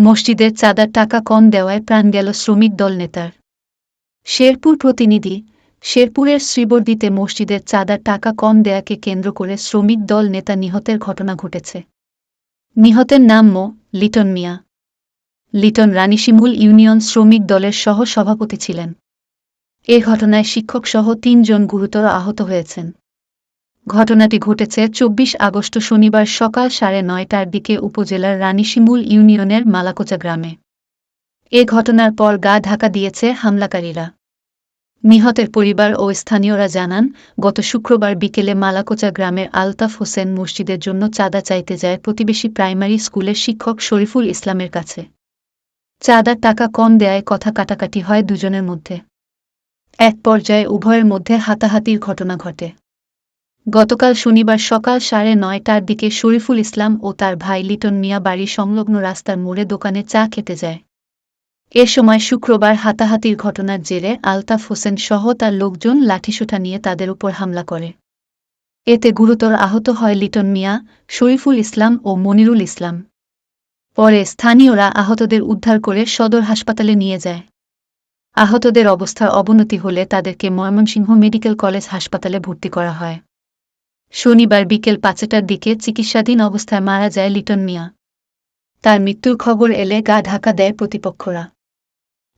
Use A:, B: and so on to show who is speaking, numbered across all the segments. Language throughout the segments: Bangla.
A: মসজিদের চাঁদার টাকা কম দেওয়ায় প্রাণ গেল শ্রমিক দল নেতার। শেরপুর প্রতিনিধি, শেরপুরের শ্রীবর্দিতে মসজিদের চাঁদার টাকা কম দেয়াকে কেন্দ্র করে শ্রমিক দল নেতা নিহতের ঘটনা ঘটেছে। নিহতের নাম মো. লিটন মিয়া। লিটন রানীশিমুল ইউনিয়ন শ্রমিক দলের সহ সভাপতি ছিলেন। এ ঘটনায় শিক্ষকসহ তিনজন গুরুতর আহত হয়েছেন। ঘটনাটি ঘটেছে চব্বিশ আগস্ট শনিবার সকাল সাড়ে নয়টার দিকে উপজেলার রানীশিমুল ইউনিয়নের মালাকোচা গ্রামে। এ ঘটনার পর গা ঢাকা দিয়েছে হামলাকারীরা। নিহতের পরিবার ও স্থানীয়রা জানান, গত শুক্রবার বিকেলে মালাকোচা গ্রামের আলতাফ হোসেন মসজিদের জন্য চাঁদা চাইতে যায় প্রতিবেশী প্রাইমারি স্কুলের শিক্ষক শরীফুল ইসলামের কাছে। চাঁদার টাকা কম দেয় কথা কাটাকাটি হয় দুজনের মধ্যে। এক পর্যায়ে উভয়ের মধ্যে হাতাহাতির ঘটনা ঘটে। গতকাল শনিবার সকাল সাড়ে নয়টার দিকে শরীফুল ইসলাম ও তার ভাই লিটন মিয়া বাড়ি সংলগ্ন রাস্তার মোড়ে দোকানে চা খেতে যায়। এ সময় শুক্রবার হাতাহাতির ঘটনার জেরে আলতাফ হোসেন সহ তার লোকজন লাঠিসোঠা নিয়ে তাদের উপর হামলা করে। এতে গুরুতর আহত হয় লিটন মিয়া, শরীফুল ইসলাম ও মনিরুল ইসলাম। পরে স্থানীয়রা আহতদের উদ্ধার করে সদর হাসপাতালে নিয়ে যায়। আহতদের অবস্থার অবনতি হলে তাদেরকে ময়মনসিংহ মেডিকেল কলেজ হাসপাতালে ভর্তি করা হয়। শনিবার বিকেল পাঁচটার দিকে চিকিৎসাধীন অবস্থায় মারা যায় লিটন মিয়া। তার মৃত্যুর খবর এলে গা ঢাকা দেয় প্রতিপক্ষরা।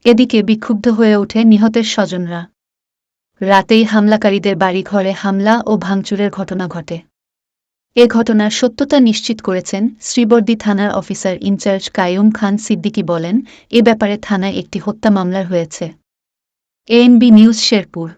A: এদিকে বিক্ষুব্ধ হয়ে ওঠে নিহতের স্বজনরা। রাতেই হামলাকারীদের বাড়িঘরে হামলা ও ভাঙচুরের ঘটনা ঘটে। এ ঘটনার সত্যতা নিশ্চিত করেছেন শ্রীবর্দী থানার অফিসার ইনচার্জ কায়ুম খান সিদ্দিকী বলেন, এ ব্যাপারে থানায় একটি হত্যা মামলার হয়েছে। ANB news Sherpur.